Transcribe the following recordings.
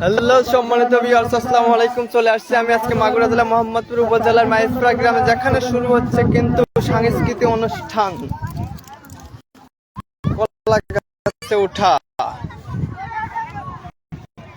Hello সম্মানিত viewers আসসালামু আলাইকুম চলে আসছি আমি আজকে মাগুরা জেলা মোহাম্মদপুর উপজেলার মাইজপুরা গ্রামে যেখানে শুরু হচ্ছে কিন্তু সাংস্কৃতিক অনুষ্ঠান। কলা গাছে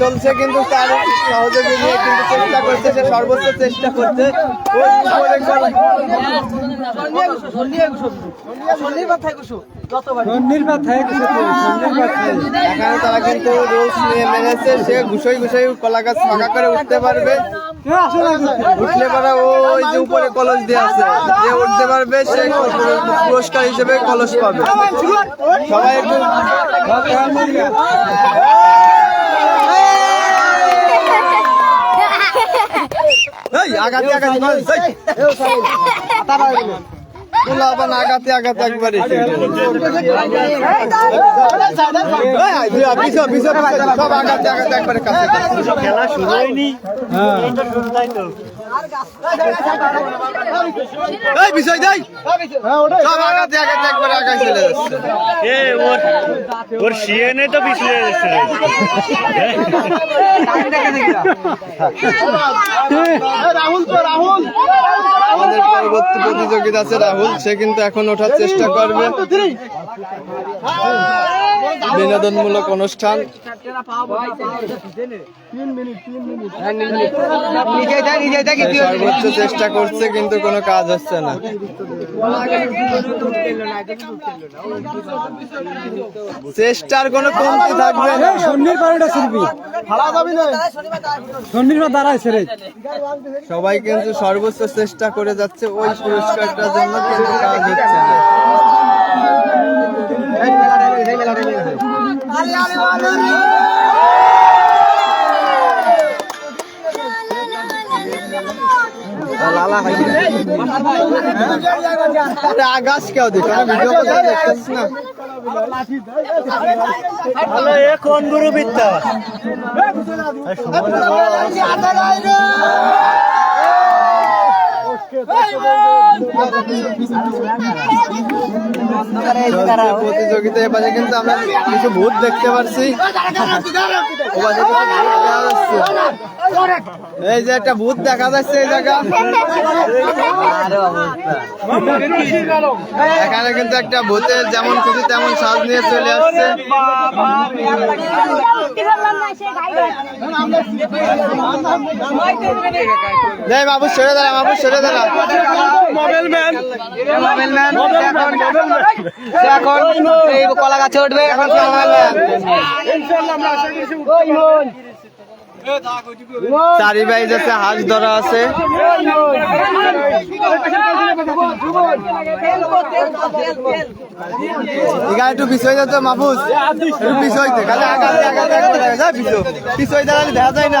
চলছে কিন্তু তার সহযোগী নিয়ে কিন্তু চেষ্টা করছে সে সর্বোচ্চ চেষ্টা করছে তারা কিন্তু নিয়ে মেনেছে। সে ঘুষই ঘুষই কলা গাছ ফাঁকা করে উঠতে পারবে। উঠলে পারা ওই যে উপরে কলস দিয়ে আছে যে উঠতে পারবে সে পুরস্কার হিসেবে কলস পাবে সবাই একটু এই আগাতে আগাতে বলো আবার আগাতে আগাতে একবারে সব আগাতে আগাতে একবারে খেলা শুরু হয়নি এই তো তো বিষয় দেই সব আগাতে আগাতে একবারে চলে যাচ্ছে। এ ওর ওর সিএনএ তো পিছলে যাচ্ছে রে। আমাদের পরবর্তী প্রতিযোগিতা আছে রাহুল। সে কিন্তু এখন ওঠার চেষ্টা করবে। বিনোদনমূলক অনুষ্ঠান। সর্বোচ্চ চেষ্টা করছে কিন্তু কোনো কাজ হচ্ছে না। চেষ্টার কোনো কমতি থাকবে না। সন্নির বারোটা শিল্পী। সবাই কিন্তু সর্বোচ্চ চেষ্টা করে যাচ্ছে ওই পুরস্কারটার জন্য কিন্তু কাজ হচ্ছে না। আরে। আগাছ কেউ দেখো ভিডিও কথা দেখতেছিস না হ্যালো এ কোন গুরু বিদ্যা প্রতিযোগিতা এপাশে কিন্তু আমরা কিছু ভূত দেখতে পারছি। এই যে একটা ভূত দেখা যাচ্ছে এই জায়গা। এখানে কিন্তু একটা ভূতের যেমন খুশি তেমন সাজ নিয়ে চলে আসছে। বাবু, সরে দাঁড়া, বাবু, সরে দাঁড়া। এখন এই কলা গাছে উঠবে এখন মোবাইল ম্যান চারি ভাই যাচ্ছে হাঁস ধরা আছে একটু পিছয় যেত মাহফুজ একটু পিছইতে খালি আগাতে আগাতে আগাতে যা পিছু পিছই দাঁড়ালে দেখা যায় না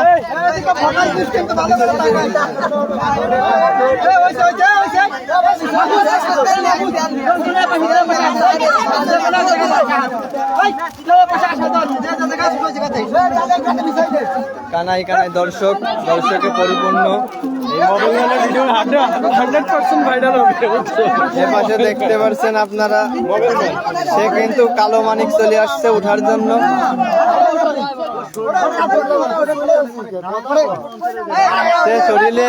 কানাই কানাই দর্শক দর্শকে পরিপূর্ণ। দেখতে পাচ্ছেন আপনারা। সে কিন্তু কালো মানিক চলে আসছে উঠার জন্য। সে শরীরে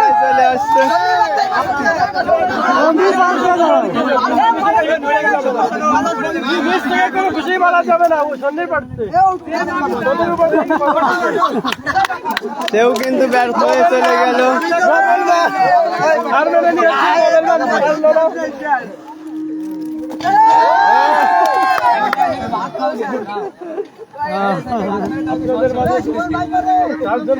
চলে আসছে। খুশি বলা যাবে না সন্ধি পাঠছে সেও কিন্তু ব্যর্থ হয়ে চলে গেল। নিয়ে আপনাদের চারজন